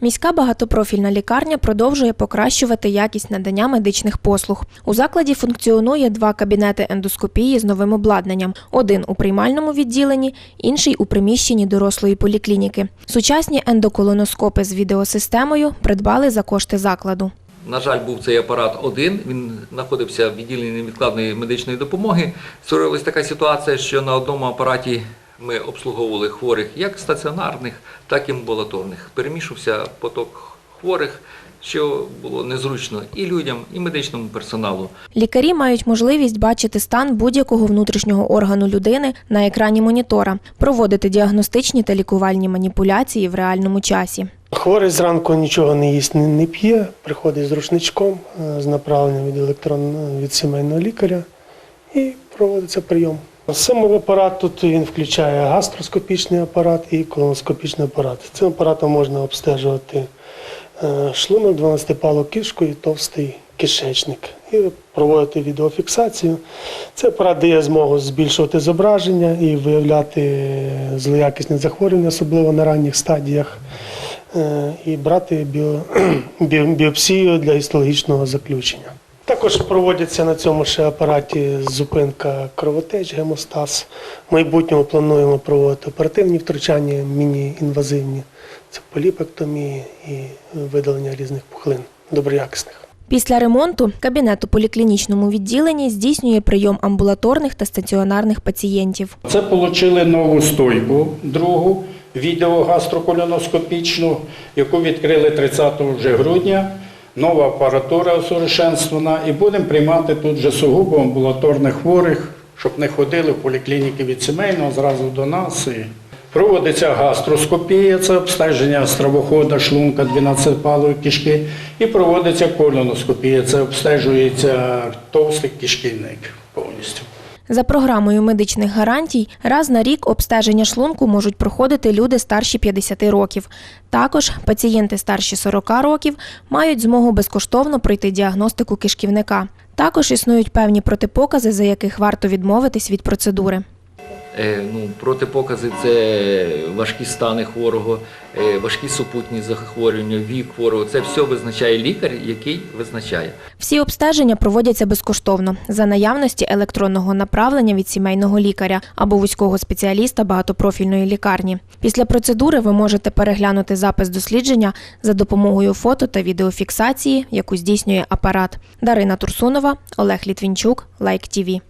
Міська багатопрофільна лікарня продовжує покращувати якість надання медичних послуг. У закладі функціонує два кабінети ендоскопії з новим обладнанням: один у приймальному відділенні, інший у приміщенні дорослої поліклініки. Сучасні ендоколоноскопи з відеосистемою придбали за кошти закладу. На жаль, був цей апарат один. Він знаходився в відділенні невідкладної медичної допомоги. Створилась така ситуація, що на одному апараті ми обслуговували хворих як стаціонарних, так і амбулаторних. Перемішувався поток хворих, що було незручно і людям, і медичному персоналу. Лікарі мають можливість бачити стан будь-якого внутрішнього органу людини на екрані монітора, проводити діагностичні та лікувальні маніпуляції в реальному часі. Хворий зранку нічого не їсть, не, не п'є, приходить з рушничком е, з направленням від електронного від сімейного лікаря і проводиться прийом. Сам апарат тут він включає гастроскопічний апарат і колоноскопічний апарат. Цим апаратом можна обстежувати е, шлунок, 12-палу кишку і товстий кишечник. І проводити відеофіксацію. Цей апарат дає змогу збільшувати зображення і виявляти злоякісні захворювання, особливо на ранніх стадіях е, і брати біо, біо, біопсію для гістологічного заключення. Також проводяться на цьому ще апараті зупинка кровотеч, гемостаз. В майбутньому плануємо проводити оперативні втручання, міні-інвазивні. Це поліпектомії і видалення різних пухлин доброякісних. Після ремонту кабінет у поліклінічному відділенні здійснює прийом амбулаторних та стаціонарних пацієнтів. Це отримали нову стойку, другу відеогастроколоноскопічну, яку відкрили 30 вже грудня. Нова апаратура усовершенствована і будемо приймати тут вже сугубо амбулаторних хворих, щоб не ходили в поліклініки від сімейного зразу до нас. І проводиться гастроскопія, це обстеження стравохода, шлунка, 12-палої кишки, і проводиться колоноскопія, це обстежується товстий кишківник повністю. За програмою медичних гарантій раз на рік обстеження шлунку можуть проходити люди старші 50 років. Також пацієнти старші 40 років мають змогу безкоштовно пройти діагностику кишківника. Також існують певні протипокази, за яких варто відмовитись від процедури. Е, Ну, протипокази це важкі стани хворого, е, важкі супутні захворювання, вік хворого. Це все визначає лікар, який визначає. Всі обстеження проводяться безкоштовно за наявності електронного направлення від сімейного лікаря або вузького спеціаліста багатопрофільної лікарні. Після процедури ви можете переглянути запис дослідження за допомогою фото та відеофіксації, яку здійснює апарат. Дарина Турсунова, Олег Літвінчук, Лайк ТІВІ.